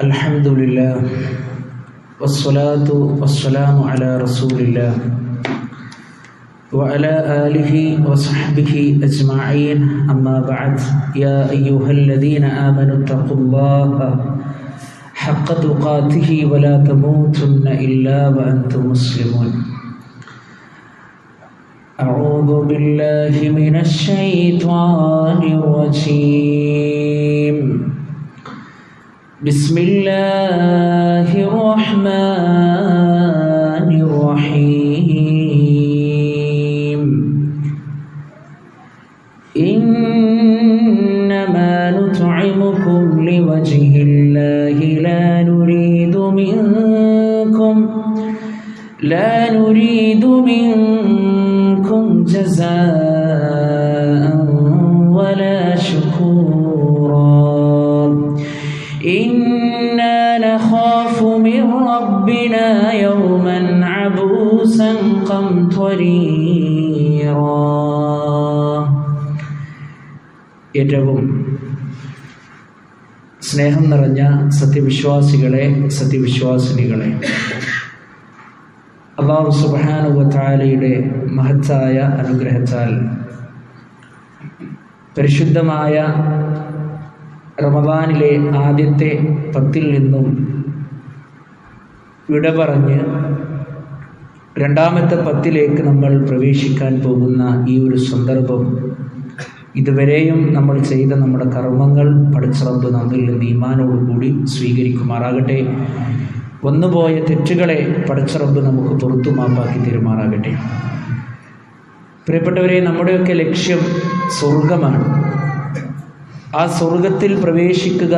الحمد لله والصلاة والسلام على رسول الله وعلى آله وصحبه أجمعين. أما بعد يا أيها الذين آمنوا اتقوا الله حق تقاته ولا تموتن إلا وأنتم مسلمون. أعوذ بالله من الشيطان الرجيم. بسم الله الرحمن الرحيم. إنما نطعمكم لوجه الله لا نريد منكم لا نريد منكم جزاء إنا نخاف من ربنا يوما عبوسا قمطريرا ഏറ്റവും സ്നേഹം നിറഞ്ഞ സത്യവിശ്വാസികളെ സത്യവിശ്വാസിനികളെ അള്ളാഹു സുബാനുവത്താലയുടെ മഹത്തായ അനുഗ്രഹത്താൽ പരിശുദ്ധമായ റമദാനിലെ ആദ്യത്തെ പത്തിൽ നിന്നും വിട പറഞ്ഞ് രണ്ടാമത്തെ പത്തിലേക്ക് നമ്മൾ പ്രവേശിക്കാൻ പോകുന്ന ഈ ഒരു സന്ദർഭം ഇതുവരെയും നമ്മൾ ചെയ്ത നമ്മുടെ കർമ്മങ്ങൾ പഠിച്ചറബ് നമ്മിൽ നിന്ന് ഈമാനോടുകൂടി സ്വീകരിക്കുമാറാകട്ടെ. വന്നുപോയ തെറ്റുകളെ പഠിച്ചറബ് നമുക്ക് പുറത്തു മാപ്പാക്കി തീരുമാറാകട്ടെ. പ്രിയപ്പെട്ടവരെ നമ്മുടെയൊക്കെ ലക്ഷ്യം സ്വർഗമാണ് ആ സ്വർഗത്തിൽ പ്രവേശിക്കുക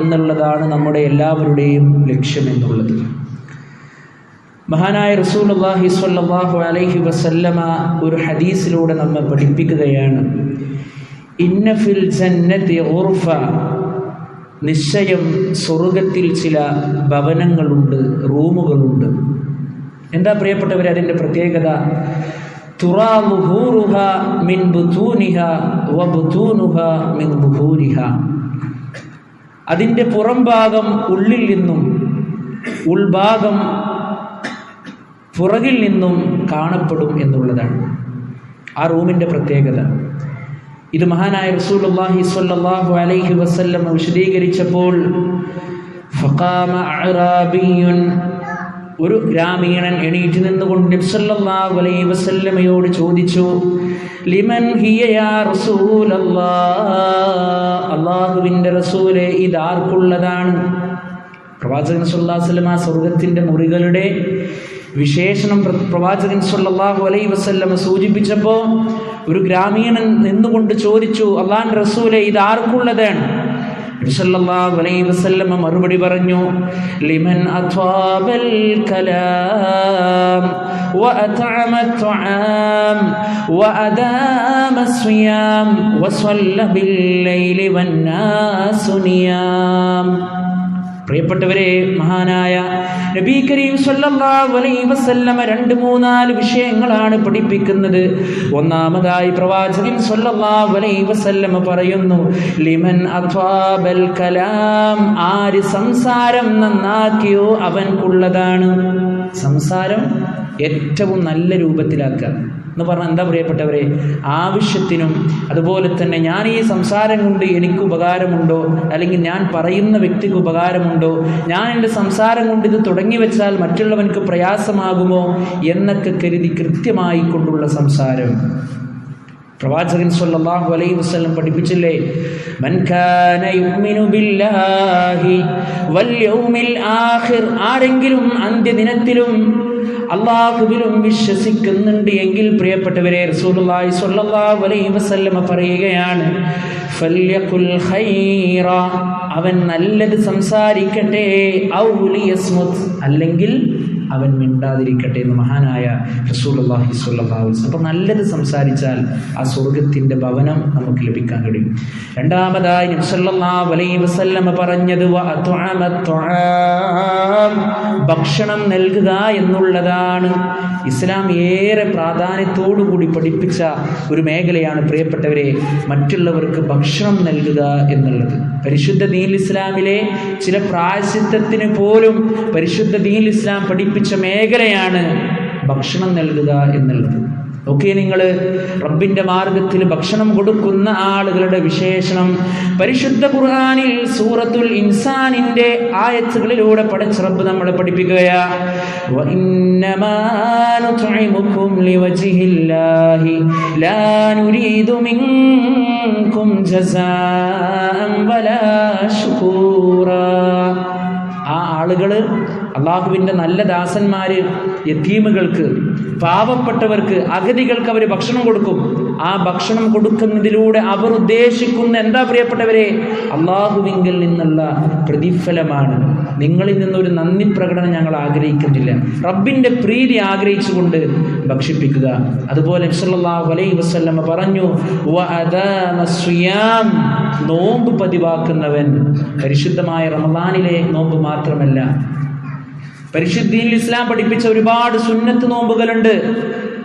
എന്നുള്ളതാണ് നമ്മുടെ എല്ലാവരുടെയും ലക്ഷ്യം എന്നുള്ളത്. മഹാനായ റസൂൽ അള്ളാഹി സ്വല്ലാഹു അലൈഹി വസല്ലമ ഒരു ഹദീസിലൂടെ നമ്മെ പഠിപ്പിക്കുകയാണ്. ഇന്നഫിൽ ജന്നത്തി നിശ്ചയം സ്വർഗത്തിൽ ചില ഭവനങ്ങളുണ്ട് റൂമുകളുണ്ട്. എന്താ പ്രിയപ്പെട്ടവർ അതിന്റെ പ്രത്യേകത? അതിന്റെ പുറംഭാഗം ഉള്ളിൽ നിന്നും ഉൾഭാഗം പുറകിൽ നിന്നും കാണപ്പെടും എന്നുള്ളതാണ് ആ റൂമിന്റെ പ്രത്യേകത. ഇത് മഹാനായ റസൂലുള്ളാഹി സ്വല്ലല്ലാഹു അലൈഹി വസല്ലം വിശദീകരിച്ചപ്പോൾ ഫഖാമ ഒരു ഗ്രാമീണൻ എണീറ്റ് നിന്നുകൊണ്ട് നബ്സല്ലാഹു അലൈഹി വസല്ലമയോട് ചോദിച്ചു ലിമൻ ഹിയ യാ റസൂലല്ലാഹ്? അള്ളാഹുവിന്റെ റസൂലെ ഇത് ആർക്കുള്ളതാണ് പ്രവാചകൻ അലൈഹി വസല്ലമ സ്വർഗത്തിന്റെ മുറികളുടെ വിശേഷണം പ്രവാചകൻ സല്ലല്ലാഹു അലൈഹി വസല്ലമ സൂചിപ്പിച്ചപ്പോൾ ഒരു ഗ്രാമീണൻ നിന്നുകൊണ്ട് ചോദിച്ചു അള്ളാൻ റസൂലെ ഇത് ആർക്കുള്ളതാണ് സല്ലല്ലാഹു അലൈഹി വസല്ലമ മറുപടി പറഞ്ഞു ലിമൻ അത്വാബൽ കലാം وأطعم الطعام وأدام الصيام وصلى بالليل والناس نيام പ്രിയപ്പെട്ടവരെ മഹാനായ നബി കരീം സല്ലല്ലാഹു അലൈഹി വസല്ലമ രണ്ട് മൂന്നാൽ വിഷയങ്ങളാണ് പഠിപ്പിക്കുന്നത്. ഒന്നാമതായി പ്രവാചകൻ സല്ലല്ലാഹു അലൈഹി വസല്ലമ പറയുന്നു ലിമൻ അത്വാബൽ കലാം. ആര് സംസാരം നന്നാക്കിയോ അവൻക്കുള്ളതാണ് സംസാരം ഏറ്റവും നല്ല രൂപത്തിലാക്കുക. എന്ന് പറഞ്ഞാൽ എന്താ പ്രിയപ്പെട്ടവരെ? ആവശ്യത്തിനും അതുപോലെ തന്നെ ഞാൻ ഈ സംസാരം കൊണ്ട് എനിക്ക് ഉപകാരമുണ്ടോ? അല്ലെങ്കിൽ ഞാൻ പറയുന്ന വ്യക്തിക്ക് ഉപകാരമുണ്ടോ? ഞാൻ എന്റെ സംസാരം കൊണ്ട് ഇത് തുടങ്ങി വെച്ചാൽ മറ്റുള്ളവർക്ക് പ്രയാസമാകുമോ? എന്നൊക്കെ കരുതി കൃത്യമായി കൊണ്ടുള്ള സംസാരം. പ്രവാചകൻ സല്ലല്ലാഹു അലൈഹി വസല്ലം പഠിപ്പിച്ചില്ലേ? മൻ കാന യുമിനു ബില്ലാഹി വൽ യൗമിൽ ആഖിർ ആരെങ്കിലും അന്ത്യദിനത്തിലും അള്ളാഹുവിലും വിശ്വസിക്കുന്നുണ്ട് എങ്കിൽ പ്രിയപ്പെട്ടവരെ റസൂലുള്ളാഹി സ്വല്ലല്ലാഹു അലൈഹി വസല്ലമ പറയുകയാണ് അവൻ നല്ലത് സംസാരിക്കട്ടെ അല്ലെങ്കിൽ അവൻ മിണ്ടാതിരിക്കട്ടെ എന്ന് മഹാനായ സ്വല്ലല്ലാഹു അലൈഹി വസല്ലം. അപ്പോൾ നല്ലത് സംസാരിച്ചാൽ ആ സ്വർഗത്തിന്റെ ഭവനം നമുക്ക് ലഭിക്കാൻ കഴിയും. രണ്ടാമതായി നബി സല്ലല്ലാഹു അലൈഹി വസല്ലം പറഞ്ഞത്. ഭക്ഷണം നൽകുക എന്നുള്ളതാണ് ഇസ്ലാം ഏറെ പ്രാധാന്യത്തോടു കൂടി പഠിപ്പിച്ച ഒരു മേഖലയാണ് പ്രിയപ്പെട്ടവരെ മറ്റുള്ളവർക്ക് ഭക്ഷണം നൽകുക എന്നുള്ളത്. പരിശുദ്ധ ദീൻ ഇസ്ലാമിലെ ചില പ്രായശിത്വത്തിന് പോലും പരിശുദ്ധ ദീൻ ഇസ്ലാം പഠിപ്പിച്ച പിടിച്ച മേഖലയാണ് ഭക്ഷണം നൽകുക എന്നുള്ളത്. ഒക്കെ നിങ്ങൾ റബ്ബിന്റെ മാർഗത്തിൽ ഭക്ഷണം കൊടുക്കുന്ന ആളുകളുടെ വിശേഷണം. പരിശുദ്ധ ഖുർആാനിൽ സൂറത്തുൽ ഇൻസാനിന്റെ ആയത്തുകളിലൂടെ പഠിച്ച റബ്ബ് നമ്മളെ പഠിപ്പിക്കുകയാണ് ആ ആളുകൾ അള്ളാഹുവിന്റെ നല്ല ദാസന്മാർ യത്തീമുകൾക്ക് പാവപ്പെട്ടവർക്ക് അഗതികൾക്ക് അവർ ഭക്ഷണം കൊടുക്കും. ആ ഭക്ഷണം കൊടുക്കുന്നതിലൂടെ അവർ ഉദ്ദേശിക്കുന്ന എന്താ പ്രിയപ്പെട്ടവരെ? അള്ളാഹുവിങ്കിൽ നിന്നുള്ള പ്രതിഫലമാണ്. നിങ്ങളിൽ നിന്നൊരു നന്ദി പ്രകടനം ഞങ്ങൾ ആഗ്രഹിക്കുന്നില്ല. റബ്ബിന്റെ പ്രീതി ആഗ്രഹിച്ചുകൊണ്ട് ഭക്ഷിപ്പിക്കുക. അതുപോലെ സല്ലല്ലാഹു അലൈഹി വസല്ലമ പറഞ്ഞു നോമ്പ് പതിവാക്കുന്നവൻ പരിശുദ്ധമായ റമദാനിലെ നോമ്പ് മാത്രമല്ല പരിശുദ്ധിയിൽ ഇസ്ലാം പഠിപ്പിച്ച ഒരുപാട് സുന്നത്ത് നോമ്പുകളുണ്ട്.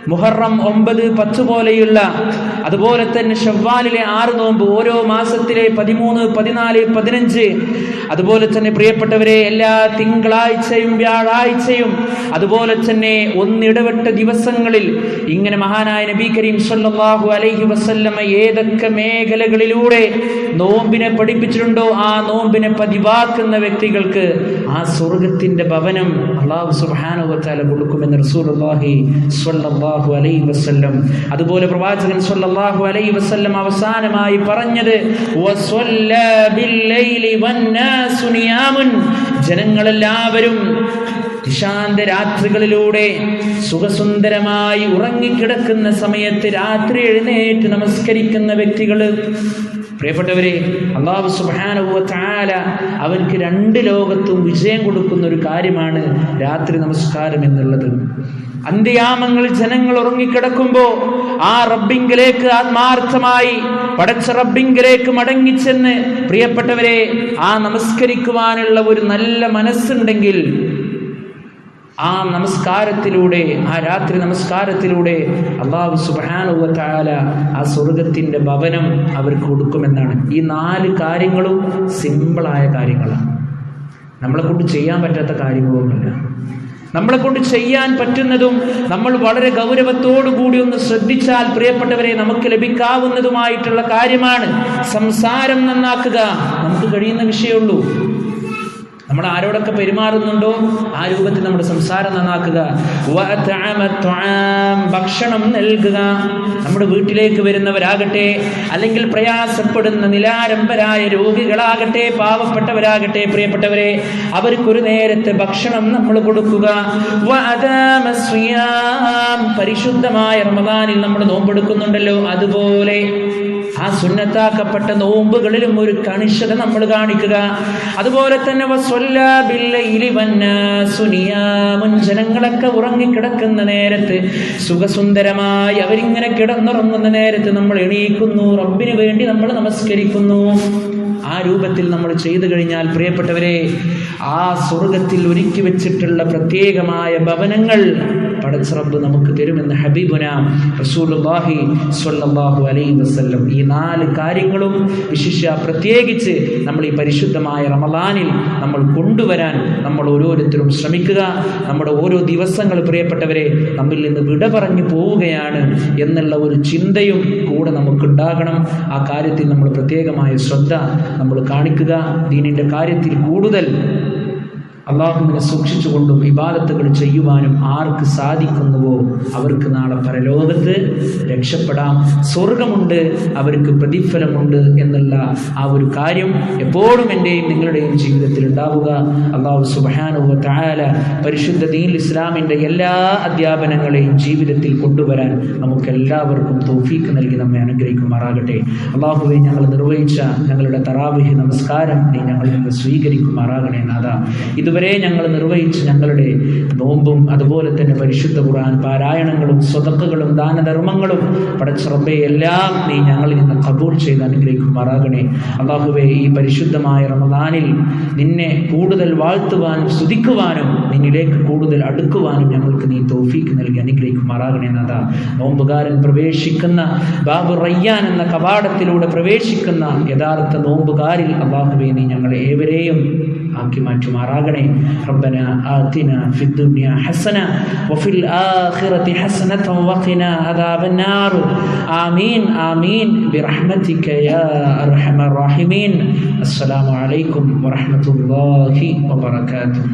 മുഹറം ഒമ്പത് പത്ത് പോലെയുള്ള അതുപോലെ തന്നെ ഷവ്വാലിലെ ആറ് നോമ്പ് ഓരോ മാസത്തിലെ പതിമൂന്ന് പതിനാല് പതിനഞ്ച്. അതുപോലെ തന്നെ പ്രിയപ്പെട്ടവരെ എല്ലാ തിങ്കളാഴ്ചയും വ്യാഴാഴ്ചയും അതുപോലെ തന്നെ ഒന്നിടവിട്ട ദിവസങ്ങളിൽ ഇങ്ങനെ മഹാനായ നബി കരീം സല്ലല്ലാഹു അലൈഹി വസല്ലമ ഏതൊക്കെ മേഖലകളിലൂടെ നോമ്പിനെ പഠിപ്പിച്ചിട്ടുണ്ടോ ആ നോമ്പിനെ പതിവാക്കുന്ന വ്യക്തികൾക്ക് ആ സ്വർഗത്തിന്റെ ഭവനം അള്ളാഹു സുബ്ഹാനഹു റസൂൽ കൊടുക്കുമെന്ന് റസൂലുള്ളാഹി സ്വല്ലല്ലാഹു അലൈഹി വസല്ലം. അതുപോലെ പ്രവാചകൻ സല്ലല്ലാഹു അലൈഹി വസല്ലം അവസാനമായി പറഞ്ഞത് ജനങ്ങളെല്ലാവരും നിശാന്ത രാത്രികളിലൂടെ സുഖസുന്ദരമായി ഉറങ്ങിക്കിടക്കുന്ന സമയത്ത് രാത്രി എഴുന്നേറ്റ് നമസ്കരിക്കുന്ന വ്യക്തികൾ പ്രിയപ്പെട്ടവരെ അള്ളാഹു സുബാനുവ താല അവർക്ക് രണ്ട് ലോകത്തും വിജയം കൊടുക്കുന്ന ഒരു കാര്യമാണ് രാത്രി നമസ്കാരം എന്നുള്ളത്. അന്ത്യാമങ്ങൾ ജനങ്ങൾ ഉറങ്ങിക്കിടക്കുമ്പോൾ ആ റബ്ബിങ്കിലേക്ക് ആത്മാർത്ഥമായി പടച്ച റബ്ബിങ്കിലേക്ക് മടങ്ങിച്ചെന്ന് പ്രിയപ്പെട്ടവരെ ആ നമസ്കരിക്കുവാനുള്ള ഒരു നല്ല മനസ്സുണ്ടെങ്കിൽ ആ നമസ്കാരത്തിലൂടെ ആ രാത്രി നമസ്കാരത്തിലൂടെ അള്ളാഹു സുബാനുവല ആ സ്വർഗത്തിന്റെ ഭവനം അവർക്ക് കൊടുക്കുമെന്നാണ്. ഈ നാല് കാര്യങ്ങളും സിമ്പിളായ കാര്യങ്ങളാണ്. നമ്മളെ കൊണ്ട് ചെയ്യാൻ പറ്റാത്ത കാര്യങ്ങളൊന്നുമില്ല. നമ്മളെ കൊണ്ട് ചെയ്യാൻ പറ്റുന്നതും നമ്മൾ വളരെ ഗൗരവത്തോടു കൂടി ഒന്ന് ശ്രദ്ധിച്ചാൽ പ്രിയപ്പെട്ടവരെ നമുക്ക് ലഭിക്കാവുന്നതുമായിട്ടുള്ള കാര്യമാണ് സംസാരം നന്നാക്കുക. നമുക്ക് കഴിയുന്ന വിഷയമുള്ളൂ. നമ്മൾ ആരോടൊക്കെ പെരുമാറുന്നുണ്ടോ? ആ രൂപത്തിൽ നമ്മുടെ സംസാരം നന്നാക്കുക. ഭക്ഷണം നൽകുക. നമ്മുടെ വീട്ടിലേക്ക് വരുന്നവരാകട്ടെ അല്ലെങ്കിൽ പ്രയാസപ്പെടുന്ന നിലാരംഭരായ രോഗികളാകട്ടെ പാവപ്പെട്ടവരാകട്ടെ പ്രിയപ്പെട്ടവരെ അവർക്കൊരു നേരത്തെ ഭക്ഷണം നമ്മൾ കൊടുക്കുക. പരിശുദ്ധമായ റമദാനിൽ നമ്മൾ നോമ്പെടുക്കുന്നുണ്ടല്ലോ. അതുപോലെ ആ സുന്നത്താക്കപ്പെട്ട നോമ്പുകളിലും ഒരു കണിശത നമ്മൾ കാണിക്കുക അതുപോലെ തന്നെ. ജനങ്ങളൊക്കെ ഉറങ്ങിക്കിടക്കുന്ന നേരത്ത് സുഖസുന്ദരമായി അവരിങ്ങനെ കിടന്നുറങ്ങുന്ന നേരത്ത് നമ്മൾ എണീക്കുന്നു റബ്ബിന് വേണ്ടി നമ്മൾ നമസ്കരിക്കുന്നു ആ രൂപത്തിൽ നമ്മൾ ചെയ്തു കഴിഞ്ഞാൽ പ്രിയപ്പെട്ടവരെ ആ സ്വർഗത്തിൽ ഒരുക്കി വെച്ചിട്ടുള്ള പ്രത്യേകമായ ഭവനങ്ങൾ പടച്ചറബ് നമുക്ക് തരുമെന്ന് ഹബീബുന റസൂലുള്ളാഹി സ്വല്ലല്ലാഹു അലൈഹി വസല്ലം. ഈ നാല് കാര്യങ്ങളും വിശിഷ്യ പ്രത്യേകിച്ച് നമ്മൾ ഈ പരിശുദ്ധമായ റമദാനിൽ നമ്മൾ കൊണ്ടുവരാൻ നമ്മൾ ഓരോരുത്തരും ശ്രമിക്കുക. നമ്മുടെ ഓരോ ദിവസങ്ങൾ പ്രിയപ്പെട്ടവരെ നമ്മിൽ നിന്ന് വിട പറഞ്ഞു പോവുകയാണ് എന്നുള്ള ഒരു ചിന്തയും കൂടെ നമുക്കുണ്ടാകണം. ആ കാര്യത്തിൽ നമ്മൾ പ്രത്യേകമായ ശ്രദ്ധ നമ്മൾ കാണിക്കുക. ദീനിന്റെ കാര്യത്തിൽ കൂടുതൽ അള്ളാഹുവിനെ സൂക്ഷിച്ചുകൊണ്ടും ഇബാദത്തുകൾ ചെയ്യുവാനും ആർക്ക് സാധിക്കുന്നുവോ അവർക്ക് നാളെ പരലോകത്ത് രക്ഷപ്പെടാം. സ്വർഗമുണ്ട് അവർക്ക് പ്രതിഫലമുണ്ട് എന്നുള്ള ആ ഒരു കാര്യം എപ്പോഴും എന്റെയും നിങ്ങളുടെയും ജീവിതത്തിൽ ഉണ്ടാവുക. അള്ളാഹു സുബാനുവ താല പരിശുദ്ധ ദീൻ ഇസ്ലാമിന്റെ എല്ലാ അധ്യാപനങ്ങളെയും ജീവിതത്തിൽ കൊണ്ടുവരാൻ നമുക്ക് എല്ലാവർക്കും തോഫീക്ക് നൽകി നമ്മെ അനുഗ്രഹിക്കുമാറാകട്ടെ. അള്ളാഹുവെ ഞങ്ങൾ നിർവഹിച്ച ഞങ്ങളുടെ തറാവിഹി നമസ്കാരം നീ ഞങ്ങൾ നിന്ന് സ്വീകരിക്കുമാറാകണേ നാഥ. ഇതുവരെ ഇതുവരെ ഞങ്ങൾ നിർവഹിച്ച് ഞങ്ങളുടെ നോമ്പും അതുപോലെ തന്നെ പരിശുദ്ധ ഖുർആൻ പാരായണങ്ങളും സ്വതക്കുകളും ദാനധർമ്മങ്ങളും പടച്ച റബ്ബെ എല്ലാം നീ ഞങ്ങളിൽ നിന്ന് കബൂൾ ചെയ്ത് അനുഗ്രഹിക്കുമാറാകണേ. അള്ളാഹുവെ ഈ പരിശുദ്ധമായ റമദാനിൽ നിന്നെ കൂടുതൽ വാഴ്ത്തുവാനും സ്തുതിക്കുവാനും നിന്നിലേക്ക് കൂടുതൽ അടുക്കുവാനും ഞങ്ങൾക്ക് നീ തോഫീക്ക് നൽകി അനുഗ്രഹിക്കുമാറാകണേ നാഥ. നോമ്പുകാരൻ പ്രവേശിക്കുന്ന ബാബു റയ്യാൻ എന്ന കവാടത്തിലൂടെ പ്രവേശിക്കുന്ന യഥാർത്ഥ നോമ്പുകാരിൽ അള്ളാഹുവെ നീ ഞങ്ങളെ ഏവരെയും ആക്കി മാറ്റുമാറാകണേ റബ്ബന ആതിന ഫിദ്ദുനിയ ഹസന വഫിൽ ആഖിറതി ഹസനത വഖിന അദാബന്നാർ ആമീൻ ആമീൻ ബിറഹ്മതിക യാ അർഹമർ റഹീമീൻ അസ്സലാമു അലൈക്കും വറഹ്മത്തുള്ളാഹി വബറകാതുഹു